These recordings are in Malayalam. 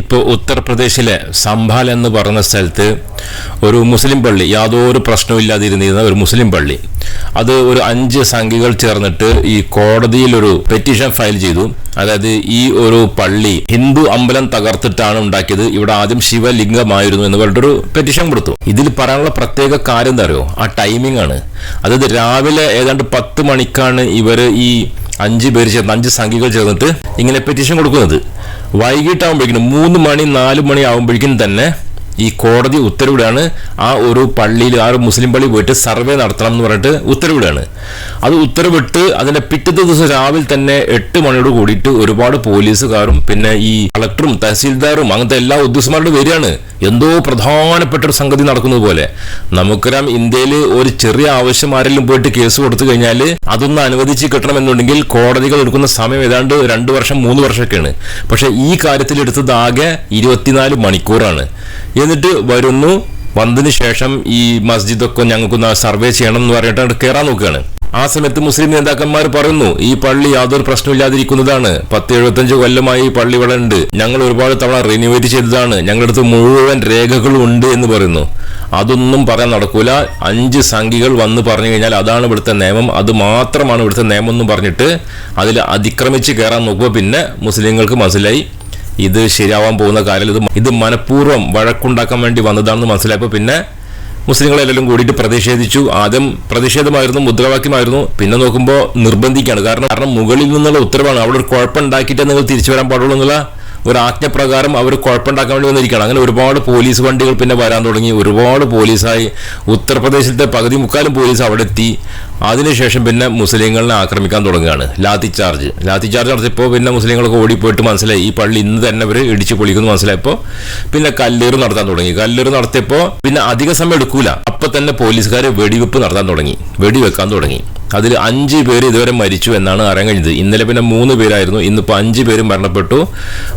ഇപ്പോൾ ഉത്തർപ്രദേശിലെ സംഭാൽ എന്ന് പറഞ്ഞ സ്ഥലത്ത് ഒരു മുസ്ലിം പള്ളി യാതൊരു പ്രശ്നമില്ലാതിരുന്നിരുന്ന ഒരു മുസ്ലിം പള്ളി. അത് ഒരു അഞ്ച് സംഖ്യകൾ ചേർന്നിട്ട് ഈ കോടതിയിൽ ഒരു പെറ്റീഷൻ ഫയൽ ചെയ്തു. അതായത് ഈ ഒരു പള്ളി ഹിന്ദു അമ്പലം തകർത്തിട്ടാണ് ഉണ്ടാക്കിയത്. ഇവിടെ ആദ്യം ശിവലിംഗമായിരുന്നു എന്ന് പറഞ്ഞിട്ടൊരു പെറ്റീഷൻ കൊടുത്തു. ഇതിൽ പറയാനുള്ള പ്രത്യേക കാര്യം എന്താ അറിയോ? ആ ടൈമിംഗ് ആണ്. അതായത് രാവിലെ ഏതാണ്ട് പത്ത് മണിക്കാണ് ഇവർ ഈ അഞ്ച് പേര് ചേർന്ന് അഞ്ച് സംഖ്യകൾ ചേർന്നിട്ട് ഇങ്ങനെ പെറ്റീഷൻ കൊടുക്കുന്നത്. വൈകിട്ടാകുമ്പോഴേക്കും മൂന്ന് മണി നാല് മണി ആകുമ്പോഴേക്കും തന്നെ ഈ കോടതി ഉത്തരവിടാണ്. ആ ഒരു പള്ളിയിൽ ആ ഒരു മുസ്ലിം പള്ളി പോയിട്ട് സർവേ നടത്തണം എന്ന് പറഞ്ഞിട്ട് ഉത്തരവിടാണ് അത് ഉത്തരവിട്ട് അതിന്റെ പിറ്റത്തെ ദിവസം രാവിലെ തന്നെ എട്ട് മണിയോട് കൂടിയിട്ട് ഒരുപാട് പോലീസുകാരും പിന്നെ ഈ കളക്ടറും തഹസീൽദാറും അങ്ങനത്തെ എല്ലാ ഉദ്യോഗസ്ഥന്മാരുടെ വരികയാണ് എന്തോ പ്രധാനപ്പെട്ട ഒരു സംഗതി നടക്കുന്നത് പോലെ. നമുക്കറിയാം ഇന്ത്യയിൽ ഒരു ചെറിയ ആവശ്യം ആരെങ്കിലും പോയിട്ട് കേസ് കൊടുത്തു കഴിഞ്ഞാൽ അതൊന്ന് അനുവദിച്ച് കിട്ടണമെന്നുണ്ടെങ്കിൽ കോടതികൾ എടുക്കുന്ന സമയം ഏതാണ്ട് രണ്ട് വർഷം മൂന്ന് വർഷമൊക്കെയാണ്. പക്ഷെ ഈ കാര്യത്തിൽ എടുത്തത് ആകെ ഇരുപത്തിനാല് മണിക്കൂറാണ്. എന്നിട്ട് വരുന്നു വന്നതിന് ശേഷം ഈ മസ്ജിദൊക്കെ ഞങ്ങൾക്കൊന്ന് സർവേ ചെയ്യണം എന്ന് പറഞ്ഞിട്ട് കയറാൻ നോക്കുകയാണ്. ആ സമയത്ത് മുസ്ലിം നേതാക്കന്മാർ പറയുന്നു ഈ പള്ളി യാതൊരു പ്രശ്നമില്ലാതിരിക്കുന്നതാണ്. പത്ത് എഴുപത്തഞ്ച് കൊല്ലമായി ഈ പള്ളി ഇവിടെ ഉണ്ട്. ഞങ്ങൾ ഒരുപാട് തവണ റിന്യൂവേറ്റ് ചെയ്തതാണ്. ഞങ്ങളുടെ അടുത്ത് മുഴുവൻ രേഖകളും ഉണ്ട് എന്ന് പറയുന്നു. അതൊന്നും പറയാൻ നടക്കൂല. അഞ്ച് സംഖ്യകൾ വന്ന് പറഞ്ഞു കഴിഞ്ഞാൽ അതാണ് ഇവിടുത്തെ നിയമം. അത് മാത്രമാണ് ഇവിടുത്തെ നിയമം എന്ന് പറഞ്ഞിട്ട് അതിൽ അതിക്രമിച്ച് കയറാൻ നോക്കുമ്പോൾ പിന്നെ മുസ്ലിങ്ങൾക്ക് മനസ്സിലായി. ഇത് ശരിയാവാൻ പോകുന്ന കാര്യം ഇത് ഇത് മനഃപൂർവം വഴക്കുണ്ടാക്കാൻ വേണ്ടി വന്നതാണെന്ന് മനസ്സിലായപ്പോൾ പിന്നെ മുസ്ലിങ്ങളെല്ലാം കൂടിയിട്ട് പ്രതിഷേധിച്ചു. ആദ്യം പ്രതിഷേധമായിരുന്നു മുദ്രാവാക്യമായിരുന്നു. പിന്നെ നോക്കുമ്പോൾ നിർബന്ധിക്കുകയാണ് കാരണം കാരണം മുകളിൽ നിന്നുള്ള ഉത്തരവാണ്. അവിടെ ഒരു കുഴപ്പമുണ്ടാക്കിയിട്ടേ നിങ്ങൾ തിരിച്ചു വരാൻ പാടുള്ളൂ എന്നുള്ള ഒരു ആജ്ഞപ്രകാരം അവർ കുഴപ്പമുണ്ടാക്കാൻ വേണ്ടി വന്നിരിക്കുകയാണ്. അങ്ങനെ ഒരുപാട് പോലീസ് വണ്ടികൾ പിന്നെ വരാൻ തുടങ്ങി. ഒരുപാട് പോലീസായി ഉത്തർപ്രദേശിലത്തെ പകുതി മുക്കാലും പോലീസ് അവിടെ എത്തി. അതിനുശേഷം പിന്നെ മുസ്ലിങ്ങളെ ആക്രമിക്കാൻ തുടങ്ങുകയാണ്. ലാത്തി ചാർജ്. ലാത്തി ചാർജ് നടത്തിയപ്പോൾ പിന്നെ മുസ്ലിങ്ങളൊക്കെ ഓടിപ്പോയിട്ട് മനസ്സിലായി. ഈ പള്ളി ഇന്ന് തന്നെ അവർ ഇടിച്ചു പൊളിക്കുന്നു മനസ്സിലായപ്പോൾ പിന്നെ കല്ലേറ് നടത്താൻ തുടങ്ങി. കല്ലേറ് നടത്തിയപ്പോൾ പിന്നെ അധിക സമയം എടുക്കൂല. അപ്പൊ തന്നെ പോലീസുകാർ വെടിവെപ്പ് നടത്താൻ തുടങ്ങി. വെടിവെക്കാൻ തുടങ്ങി. അതിൽ അഞ്ച് പേര് ഇതുവരെ മരിച്ചു എന്നാണ് അറിയാൻ കഴിഞ്ഞത്. ഇന്നലെ പിന്നെ മൂന്ന് പേരായിരുന്നു. ഇന്നിപ്പോൾ അഞ്ച് പേരും മരണപ്പെട്ടു.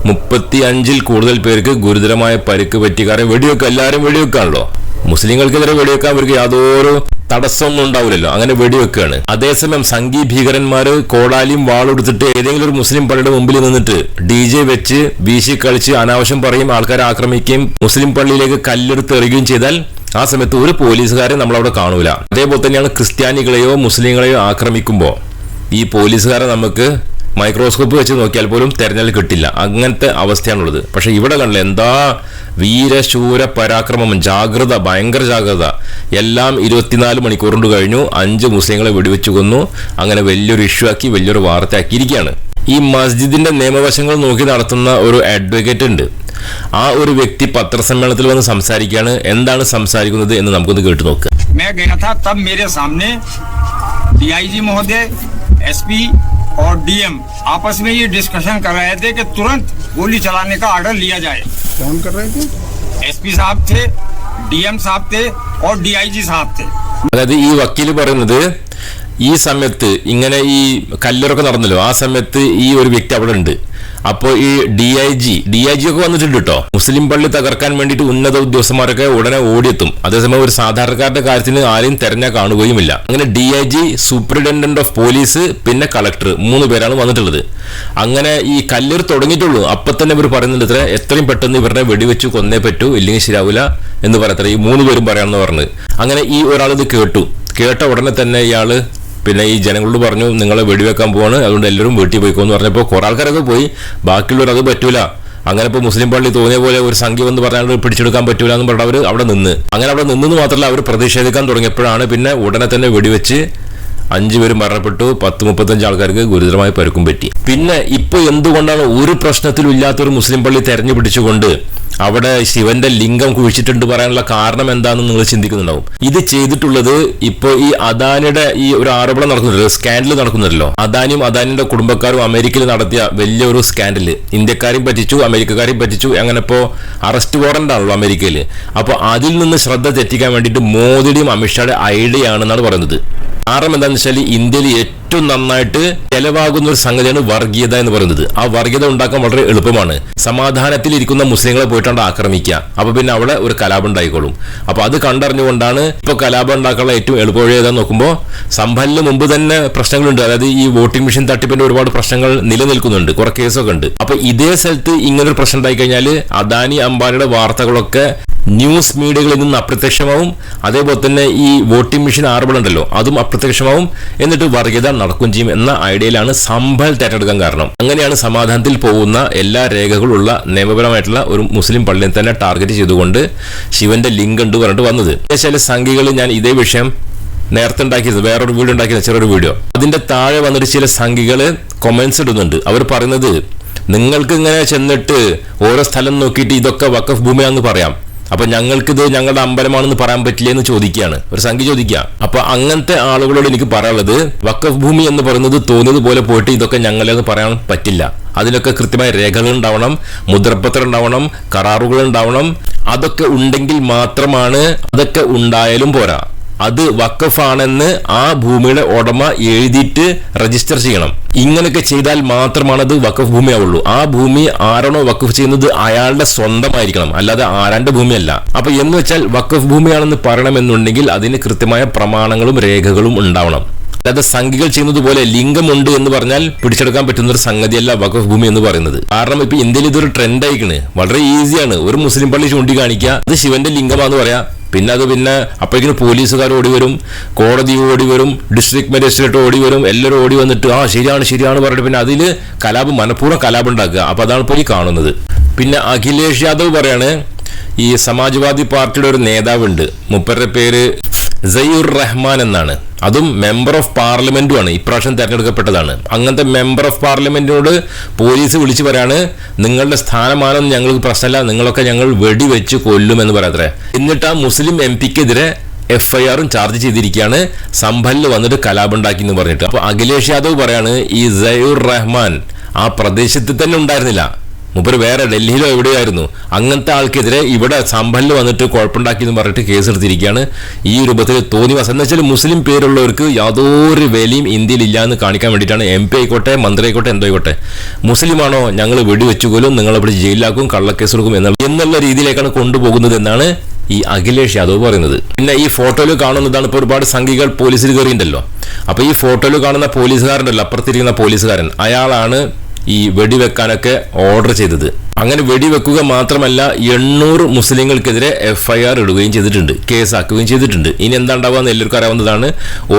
മുപ്പത്തി അഞ്ചിൽ കൂടുതൽ പേർക്ക് ഗുരുതരമായ പരിക്ക് പറ്റി കാരണം വെടിവെക്കുക എല്ലാവരും വെടിവെക്കാണല്ലോ. മുസ്ലിങ്ങൾക്കെതിരെ വെടിവെക്കാൻ അവർക്ക് യാതൊരു തടസ്സമൊന്നും ഉണ്ടാവില്ലല്ലോ. അങ്ങനെ വെടിവെക്കുകയാണ്. അതേസമയം സംഘീ ഭീകരന്മാര് കോടാലിയും വാളെടുത്തിട്ട് ഏതെങ്കിലും ഒരു മുസ്ലിം പള്ളിയുടെ മുമ്പിൽ നിന്നിട്ട് ഡി ജെ വെച്ച് വീശി കളിച്ച് അനാവശ്യം പറയും ആൾക്കാരെ ആക്രമിക്കുകയും മുസ്ലിം പള്ളിയിലേക്ക് കല്ലെടുത്ത് എറിയുകയും ചെയ്താൽ ആ സമയത്ത് ഒരു പോലീസുകാരെ നമ്മളവിടെ കാണൂല. അതേപോലെ തന്നെയാണ് ക്രിസ്ത്യാനികളെയോ മുസ്ലിങ്ങളെയോ ആക്രമിക്കുമ്പോൾ ഈ പോലീസുകാരെ നമുക്ക് മൈക്രോസ്കോപ്പ് വെച്ച് നോക്കിയാൽ പോലും തെരഞ്ഞൽ കിട്ടില്ല. അങ്ങനത്തെ അവസ്ഥയാണുള്ളത്. പക്ഷേ ഇവിടെ കണ്ടില്ല എന്താ വീരശൂര പരാക്രമം ജാഗ്രത ഭയങ്കര ജാഗ്രത. എല്ലാം ഇരുപത്തിനാല് മണിക്കൂർ കഴിഞ്ഞു അഞ്ച് മുസ്ലിങ്ങളെ വെടിവെച്ചു കൊന്നു. അങ്ങനെ വലിയൊരു ഇഷ്യൂ ആക്കി വലിയൊരു വാർത്ത വാർത്തയാക്കിയിരിക്കുകയാണ്. ഈ മസ്ജിദിന്റെ നിയമവശങ്ങൾ നോക്കി നടത്തുന്ന ഒരു അഡ്വക്കേറ്റ് ഉണ്ട്. ആ ഒരു വ്യക്തി പത്രസമ്മേളനത്തിൽ വന്ന് സംസാരിക്കുകയാണ്. എന്താണ് സംസാരിക്കുന്നത് എന്ന് നമുക്കൊന്ന് കേട്ടു നോക്കുക मैं गया था तब मेरे सामने डीआईजी महोदय एसपी और डीएम आपस में ये डिस्कशन कर रहे थे कि तुरंत गोली चलाने का ऑर्डर लिया जाए कौन कर रहे थे एसपी साहब थे डीएम साहब थे और डीआईजी साहब थे അതായത് ഈ വക്കീല് പറയുന്നത് ഈ സമയത്ത് ഇങ്ങനെ ഈ കല്ലറൊക്കെ നടന്നല്ലോ ആ സമയത്ത് ഈ ഒരു വ്യക്തി അവിടെ ഉണ്ട്. അപ്പോൾ ഈ D I G D I G ഒക്കെ വന്നിട്ടുണ്ട് കേട്ടോ മുസ്ലിം പള്ളി തകർക്കാൻ വേണ്ടിയിട്ട് ഉന്നത ഉദ്യോഗസ്ഥന്മാരൊക്കെ ഉടനെ ഓടിയെത്തും. അതേസമയം ഒരു സാധാരണക്കാരുടെ കാര്യത്തിന് ആരെയും തെരഞ്ഞ കാണുകയുമില്ല. അങ്ങനെ D I G superintendent of police പിന്നെ കളക്ടർ മൂന്ന് പേരാണ് വന്നിട്ടുള്ളത്. അങ്ങനെ ഈ കല്ലൂർ തുടങ്ങിയിട്ടുള്ളൂ. അപ്പൊ തന്നെ ഇവർ പറയുന്നുണ്ട് എത്രയും പെട്ടെന്ന് ഇവരുടെ വെടിവെച്ച് കൊന്നേ പറ്റൂ ഇല്ലെങ്കിൽ ശരിയാവില്ല എന്ന് പറയത്ര ഈ മൂന്ന് പേരും പറയാമെന്ന് പറഞ്ഞത്. അങ്ങനെ ഈ ഒരാൾ ഇത് കേട്ടു. കേട്ട ഉടനെ തന്നെ ഇയാൾ പിന്നെ ഈ ജനങ്ങളോട് പറഞ്ഞു നിങ്ങളെ വെടിവെക്കാൻ പോവാണ് അതുകൊണ്ട് എല്ലാവരും വീട്ടിൽ പോയിക്കോ എന്ന് പറഞ്ഞപ്പോൾ കുറെ ആൾക്കാരൊക്കെ പോയി. ബാക്കിയുള്ളവർ അത് പറ്റൂല. അങ്ങനെ ഇപ്പോൾ മുസ്ലിം പള്ളി തോന്നിയ പോലെ ഒരു സംഖ്യ എന്ന് പറഞ്ഞാൽ പിടിച്ചെടുക്കാൻ പറ്റൂല എന്ന് പറഞ്ഞാൽ അവർ അവിടെ നിന്ന്. അങ്ങനെ അവിടെ നിന്നെന്ന് മാത്രമല്ല അവർ പ്രതിഷേധിക്കാൻ തുടങ്ങിയപ്പോഴാണ് പിന്നെ ഉടനെ തന്നെ വെടിവെച്ച് അഞ്ചു പേരും മരണപ്പെട്ടു പത്ത് മുപ്പത്തഞ്ച് ആൾക്കാർക്ക് ഗുരുതരമായി പരുക്കും പറ്റി. പിന്നെ ഇപ്പൊ എന്തുകൊണ്ടാണ് ഒരു പ്രശ്നത്തിലും ഇല്ലാത്തൊരു മുസ്ലിം പള്ളി തെരഞ്ഞു പിടിച്ചുകൊണ്ട് അവിടെ ശിവന്റെ ലിംഗം കുഴിച്ചിട്ടുണ്ട് പറയാനുള്ള കാരണം എന്താണെന്ന് നിങ്ങൾ ചിന്തിക്കുന്നുണ്ടാവും. ഇത് ചെയ്തിട്ടുള്ളത് ഇപ്പൊ ഈ അദാനിയുടെ ഈ ഒരു ആരോപണം നടക്കുന്നുണ്ടല്ലോ സ്കാൻഡൽ നടക്കുന്നുണ്ടല്ലോ. അദാനിയും അദാനിയുടെ കുടുംബക്കാരും അമേരിക്കയിൽ നടത്തിയ വലിയൊരു സ്കാൻഡൽ. ഇന്ത്യക്കാരെയും പറ്റിച്ചു അമേരിക്കക്കാരെയും പറ്റിച്ചു അങ്ങനെ ഇപ്പോ അറസ്റ്റ് വാറന്റ് ആണല്ലോ അമേരിക്കയിൽ അപ്പൊ അതിൽ നിന്ന് ശ്രദ്ധ തെറ്റിക്കാൻ വേണ്ടിയിട്ട് മോദിയുടെയും അമിത്ഷായുടെ ഐഡിയ ആണെന്നാണ് പറയുന്നത്. കാരണം എന്താണെന്ന് വെച്ചാൽ ഇന്ത്യയിൽ ഏറ്റവും നന്നായിട്ട് ചെലവാകുന്ന ഒരു സംഗതിയാണ് വർഗീയത എന്ന് പറയുന്നത്. ആ വർഗീയത ഉണ്ടാക്കാൻ വളരെ എളുപ്പമാണ്. സമാധാനത്തിൽ ഇരിക്കുന്ന മുസ്ലിങ്ങളെ പോയിട്ടാണ് ആക്രമിക്കുക. അപ്പൊ പിന്നെ അവിടെ ഒരു കലാപം ഉണ്ടായിക്കോളും. അപ്പൊ അത് കണ്ടറിഞ്ഞുകൊണ്ടാണ് ഇപ്പൊ കലാപം ഉണ്ടാക്കാനുള്ള ഏറ്റവും ഏതാന്ന് നോക്കുമ്പോൾ സംഭലിന് മുമ്പ് തന്നെ പ്രശ്നങ്ങളുണ്ട്. അതായത് ഈ വോട്ടിംഗ് മെഷീൻ തട്ടിപ്പിന്റെ ഒരുപാട് പ്രശ്നങ്ങൾ നിലനിൽക്കുന്നുണ്ട്. കുറെ കേസൊക്കെ ഉണ്ട്. അപ്പൊ ഇതേ സ്ഥലത്ത് ഇങ്ങനൊരു പ്രശ്നം ഉണ്ടായി കഴിഞ്ഞാൽ അദാനി അംബാനിയുടെ വാർത്തകളൊക്കെ ന്യൂസ് മീഡിയകളിൽ നിന്ന് അപ്രത്യക്ഷമാവും. അതേപോലെ തന്നെ ഈ വോട്ടിംഗ് മെഷീൻ ആർബിൾ ഉണ്ടല്ലോ അതും അപ്രത്യക്ഷമാവും. എന്നിട്ട് വർഗീയത നടക്കുകയും ചെയ്യും എന്ന ഐഡിയയിലാണ് സംഭൽ തെരഞ്ഞെടുക്കാൻ കാരണം. അങ്ങനെയാണ് സമാധാനത്തിൽ പോകുന്ന എല്ലാ രേഖകളുള്ള നിയമപരമായിട്ടുള്ള ഒരു മുസ്ലിം പള്ളിയെ തന്നെ ടാർഗറ്റ് ചെയ്തുകൊണ്ട് ശിവന്റെ ലിങ്ക് ഉണ്ട് പറഞ്ഞിട്ട് വന്നത്. ചില സംഖ്യകൾ ഞാൻ ഇതേ വിഷയം നേരത്തെ ഉണ്ടാക്കിയത് വേറൊരു വീഡിയോ ഉണ്ടാക്കിയത് ചെറിയൊരു വീഡിയോ. അതിന്റെ താഴെ വന്നിട്ട് ചില സംഖ്യകൾ കൊമന്റ്സ് ഇടുന്നുണ്ട്. അവർ പറയുന്നത് നിങ്ങൾക്ക് ഇങ്ങനെ ചെന്നിട്ട് ഓരോ സ്ഥലം നോക്കിയിട്ട് ഇതൊക്കെ വക്കഫ് ഭൂമിയാന്ന് പറയാം. അപ്പൊ ഞങ്ങൾക്കിത് ഞങ്ങളുടെ അമ്പലമാണെന്ന് പറയാൻ പറ്റില്ല എന്ന് ചോദിക്കുകയാണ്. ഒരു സംഖ്യ ചോദിക്കുക. അപ്പൊ അങ്ങനത്തെ ആളുകളോട് എനിക്ക് പറയാനുള്ളത് വക്കഫ് ഭൂമി എന്ന് പറയുന്നത് തോന്നിയത് പോലെ പോയിട്ട് ഇതൊക്കെ ഞങ്ങളെന്ന് പറയാൻ പറ്റില്ല. അതിനൊക്കെ കൃത്യമായ രേഖകൾ ഉണ്ടാവണം മുദ്രപത്രം ഉണ്ടാവണം കരാറുകൾ ഉണ്ടാവണം. അതൊക്കെ ഉണ്ടെങ്കിൽ മാത്രമാണ് അതൊക്കെ ഉണ്ടായാലും പോരാ. അത് വക്കഫാണെന്ന് ആ ഭൂമിയുടെ ഉടമ എഴുതിയിട്ട് രജിസ്റ്റർ ചെയ്യണം. ഇങ്ങനെയൊക്കെ ചെയ്താൽ മാത്രമാണ് അത് വക്കഫ് ഭൂമിയാവുള്ളൂ. ആ ഭൂമി ആരാണോ വക്കഫ് ചെയ്യുന്നത് അയാളുടെ സ്വന്തമായിരിക്കണം. അല്ലാതെ ആരാന്റെ ഭൂമിയല്ല. അപ്പൊ എന്ന് വെച്ചാൽ വക്കഫ് ഭൂമിയാണെന്ന് പറയണമെന്നുണ്ടെങ്കിൽ അതിന് കൃത്യമായ പ്രമാണങ്ങളും രേഖകളും ഉണ്ടാവണം. അല്ലാതെ സംഖ്യകൾ ചെയ്യുന്നത് പോലെ ലിംഗമുണ്ട് എന്ന് പറഞ്ഞാൽ പിടിച്ചെടുക്കാൻ പറ്റുന്ന ഒരു സംഗതിയല്ല വഖഫ് ഭൂമി എന്ന് പറയുന്നത്. കാരണം ഇപ്പൊ ഇന്ത്യയിൽ ഇതൊരു ട്രെൻഡ് ആയിക്കണ്. വളരെ ഈസിയാണ് ഒരു മുസ്ലിം പള്ളി ചൂണ്ടിക്കാണിക്കുക. അത് ശിവന്റെ ലിംഗമാന്ന് പറയാ. പിന്നെ അത് പിന്നെ അപ്പോഴേക്കും പോലീസുകാർ ഓടി വരും കോടതി ഓടി വരും ഡിസ്ട്രിക്ട് മജിസ്ട്രേറ്റ് ഓടി വരും എല്ലാവരും ഓടി വന്നിട്ട് ആ ശരിയാണ് ശരിയാണ് പറഞ്ഞിട്ട് പിന്നെ അതിൽ കലാപം മനഃപൂർവം കലാപം ഉണ്ടാക്കുക. അപ്പോൾ അതാണ് ഈ കാണുന്നത്. പിന്നെ അഖിലേഷ് യാദവ് പറയാണ് ഈ സമാജ്വാദി പാർട്ടിയുടെ ഒരു നേതാവുണ്ട്. മുപ്പരുടെ പേര് സയ്യുർ റഹ്മാൻ എന്നാണ്. അതും മെമ്പർ ഓഫ് പാർലമെന്റുമാണ് ഇപ്രാവശ്യം തെരഞ്ഞെടുക്കപ്പെട്ടതാണ്. അങ്ങനത്തെ മെമ്പർ ഓഫ് പാർലമെന്റിനോട് പോലീസ് വിളിച്ചു പറയാണ് നിങ്ങളുടെ സ്ഥാനമാനം ഞങ്ങൾക്ക് പ്രശ്നമല്ല. നിങ്ങളൊക്കെ ഞങ്ങൾ വെടിവെച്ച് കൊല്ലുമെന്ന് പറയാത്രേ. എന്നിട്ട് ആ മുസ്ലിം എം പിക്കെതിരെ എഫ് ഐ ആറും ചാർജ് ചെയ്തിരിക്കുകയാണ്. സംഭലിൽ വന്നിട്ട് കലാപുണ്ടാക്കി എന്ന് പറഞ്ഞിട്ട്. അപ്പോൾ അഖിലേഷ് യാദവ് പറയാണ് ഈ സയ്യുർ റഹ്മാൻ ആ പ്രദേശത്ത് തന്നെ ഉണ്ടായിരുന്നില്ല. മൂപ്പര് വേറെ ഡൽഹിയിലോ എവിടെയായിരുന്നു? അങ്ങനത്തെ ആൾക്കെതിരെ ഇവിടെ സംഭലിൽ വന്നിട്ട് കുഴപ്പമുണ്ടാക്കി എന്ന് പറഞ്ഞിട്ട് കേസെടുത്തിരിക്കുകയാണ്. ഈ രൂപത്തിൽ തോന്നി വസം എന്ന് വെച്ചാൽ മുസ്ലിം പേരുള്ളവർക്ക് യാതൊരു വിലയും ഇന്ത്യയിൽ ഇല്ല എന്ന് കാണിക്കാൻ വേണ്ടിയിട്ടാണ് എം പി ആയിക്കോട്ടെ മന്ത്രി ആയിക്കോട്ടെ എന്തോ ആയിക്കോട്ടെ. മുസ്ലിമാണോ ഞങ്ങൾ വെടിവെച്ചു കൊല്ലും നിങ്ങളെ ഇവിടെ ജയിലിലാക്കും കള്ളക്കേസ് കൊടുക്കും എന്നുള്ള എന്നുള്ള രീതിയിലേക്കാണ് കൊണ്ടുപോകുന്നത് എന്നാണ് ഈ അഖിലേഷ് യാദവ് പറയുന്നത്. പിന്നെ ഈ ഫോട്ടോയിൽ കാണുന്നതാണ് ഇപ്പോൾ ഒരുപാട് സംഘികൾ പോലീസിൽ കയറിയിട്ടുണ്ടല്ലോ. അപ്പോൾ ഈ ഫോട്ടോയിൽ കാണുന്ന പോലീസുകാരുണ്ടല്ലോ അപ്പുറത്തിരിക്കുന്ന പോലീസുകാരൻ. അയാളാണ് ഈ വെടിവെക്കാനൊക്കെ ഓർഡർ ചെയ്തത്. അങ്ങനെ വെടിവെക്കുക മാത്രമല്ല എണ്ണൂറ് മുസ്ലിങ്ങൾക്കെതിരെ എഫ് ഐ ആർ ഇടുകയും ചെയ്തിട്ടുണ്ട് കേസാക്കുകയും ചെയ്തിട്ടുണ്ട്. ഇനി എന്താ ഉണ്ടാവുക എല്ലാവർക്കും അറിയാവുന്നതാണ്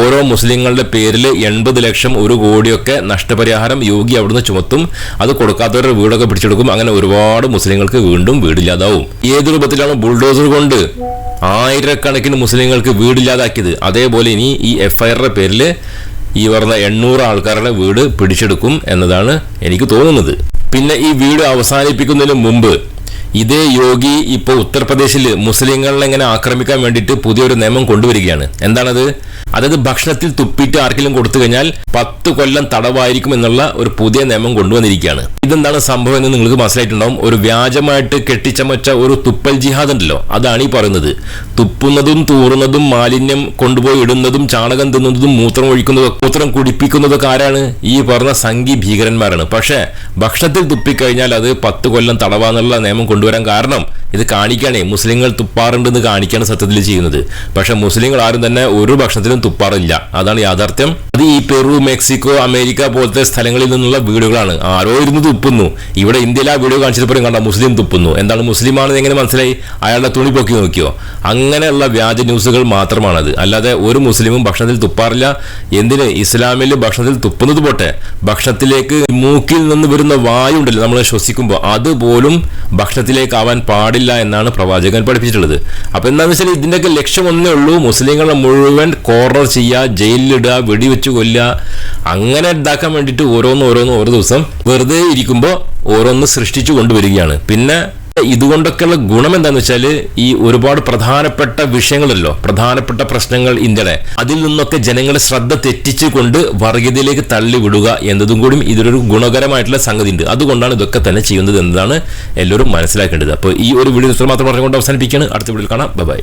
ഓരോ മുസ്ലിങ്ങളുടെ പേരിൽ എൺപത് ലക്ഷം ഒരു കോടിയൊക്കെ നഷ്ടപരിഹാരം യോഗി അവിടുന്ന് ചുമത്തും അത് കൊടുക്കാത്തവരുടെ വീടൊക്കെ പിടിച്ചെടുക്കും. അങ്ങനെ ഒരുപാട് മുസ്ലിങ്ങൾക്ക് വീണ്ടും വീടില്ലാതാവും. ഏത് രൂപത്തിലാണ് ബുൾഡോസർ കൊണ്ട് ആയിരക്കണക്കിന് മുസ്ലിങ്ങൾക്ക് വീടില്ലാതാക്കിയത്? അതേപോലെ ഇനി ഈ എഫ് ഐ ആറിന്റെ പേരിൽ ഈ പറഞ്ഞ എണ്ണൂറ് ആൾക്കാരുടെ വീട് പിടിച്ചെടുക്കും എന്നതാണ് എനിക്ക് തോന്നുന്നത്. പിന്നെ ഈ വീട് അവസാനിപ്പിക്കുന്നതിന് മുമ്പ് ഇതേ യോഗി ഇപ്പോൾ ഉത്തർപ്രദേശിൽ മുസ്ലിങ്ങളെ എങ്ങനെ ആക്രമിക്കാൻ വേണ്ടിയിട്ട് പുതിയൊരു നിയമം കൊണ്ടുവരികയാണ്. എന്താണത്? അതായത് ഭക്ഷണത്തിൽ തുപ്പിട്ട് ആർക്കെങ്കിലും കൊടുത്തു കഴിഞ്ഞാൽ പത്ത് കൊല്ലം തടവായിരിക്കും എന്നുള്ള ഒരു പുതിയ നിയമം കൊണ്ടുവന്നിരിക്കുകയാണ്. ഇതെന്താണ് സംഭവം എന്ന് നിങ്ങൾക്ക് മനസ്സിലായിട്ടുണ്ടാവും. ഒരു വ്യാജമായിട്ട് കെട്ടിച്ചമച്ച ഒരു തുപ്പൽ ജിഹാദ് ഉണ്ടല്ലോ അതാണ് ഈ പറയുന്നത്. തുപ്പുന്നതും തൂറുന്നതും മാലിന്യം കൊണ്ടുപോയി ഇടുന്നതും ചാണകം തിന്നുന്നതും മൂത്രം ഒഴിക്കുന്നതും മൂത്രം കുടിപ്പിക്കുന്നതൊക്കെ ആരാണ്? ഈ പറഞ്ഞ സംഘി ഭീകരന്മാരാണ്. പക്ഷേ ഭക്ഷണത്തിൽ തുപ്പിക്കഴിഞ്ഞാൽ അത് പത്ത് കൊല്ലം തടവാന്നുള്ള നിയമം കൊണ്ടുവരാൻ കാരണം ഇത് കാണിക്കാനേ മുസ്ലിങ്ങൾ തുപ്പാറുണ്ടെന്ന് കാണിക്കാണ് സത്യത്തിൽ ചെയ്യുന്നത്. പക്ഷെ മുസ്ലിങ്ങൾ ആരും തന്നെ ഒരു ഭക്ഷണത്തിലും തുപ്പാറില്ല. അതാണ് യാഥാർത്ഥ്യം. ഈ പെറു മെക്സിക്കോ അമേരിക്ക പോലത്തെ സ്ഥലങ്ങളിൽ നിന്നുള്ള വീടുകളാണ്. ആരോ ഇരുന്ന് തുപ്പുന്നു. ഇവിടെ ഇന്ത്യയിൽ ആ വീഡിയോ കാണിച്ചപ്പോഴും കണ്ട മുസ്ലിം തുപ്പുന്നു. എന്താണ് മുസ്ലിം ആണെന്ന് എങ്ങനെ മനസ്സിലായി? അയാളുടെ തുണി പൊക്കി നോക്കിയോ? അങ്ങനെയുള്ള വ്യാജ ന്യൂസുകൾ മാത്രമാണത്. അല്ലാതെ ഒരു മുസ്ലിമും ഭക്ഷണത്തിൽ തുപ്പാറില്ല. എന്തിന്? ഇസ്ലാമിൽ ഭക്ഷണത്തിൽ തുപ്പുന്നത് പോട്ടെ. ഭക്ഷണത്തിലേക്ക് മൂക്കിൽ നിന്ന് വരുന്ന വായു ഉണ്ടല്ലോ നമ്മൾ ശ്വസിക്കുമ്പോൾ അതുപോലും ഭക്ഷണത്തിലേക്ക് ആവാൻ പാടില്ല എന്നാണ് പ്രവാചകൻ പഠിപ്പിച്ചിട്ടുള്ളത്. അപ്പൊ എന്താണെന്ന് വെച്ചാൽ ഇതിന്റെയൊക്കെ ലക്ഷ്യം ഒന്നേ ഉള്ളൂ. മുസ്ലിങ്ങളെ മുഴുവൻ കോർണർ ചെയ്യുക ജയിലിലിടുക വെടിവെച്ച് കൊല്ലുക. അങ്ങനെ ഇതാക്കാൻ വേണ്ടിയിട്ട് ഓരോന്ന് ഓരോന്ന് ഓരോ ദിവസം വെറുതെ ഇരിക്കുമ്പോൾ ഓരോന്ന് സൃഷ്ടിച്ചു കൊണ്ടുവരികയാണ്. പിന്നെ ഇതുകൊണ്ടൊക്കെയുള്ള ഗുണം എന്താന്ന് വെച്ചാൽ ഈ ഒരുപാട് പ്രധാനപ്പെട്ട വിഷയങ്ങളല്ലോ പ്രധാനപ്പെട്ട പ്രശ്നങ്ങൾ ഇന്ത്യയുടെ. അതിൽ നിന്നൊക്കെ ജനങ്ങളെ ശ്രദ്ധ തെറ്റിച്ചുകൊണ്ട് വർഗീയതയിലേക്ക് തള്ളിവിടുക എന്നതും കൂടി ഇതിലൊരു ഗുണകരമായിട്ടുള്ള സംഗതി ഉണ്ട് അതുകൊണ്ടാണ് ഇതൊക്കെ തന്നെ ചെയ്യുന്നത് എന്നതാണ് എല്ലാവരും മനസ്സിലാക്കേണ്ടത്. അപ്പോൾ ഈ ഒരു വീഡിയോ മാത്രം പറഞ്ഞുകൊണ്ട് അവസാനിപ്പിക്കുകയാണ്. അടുത്ത വീഡിയോയിൽ കാണാം. ബൈ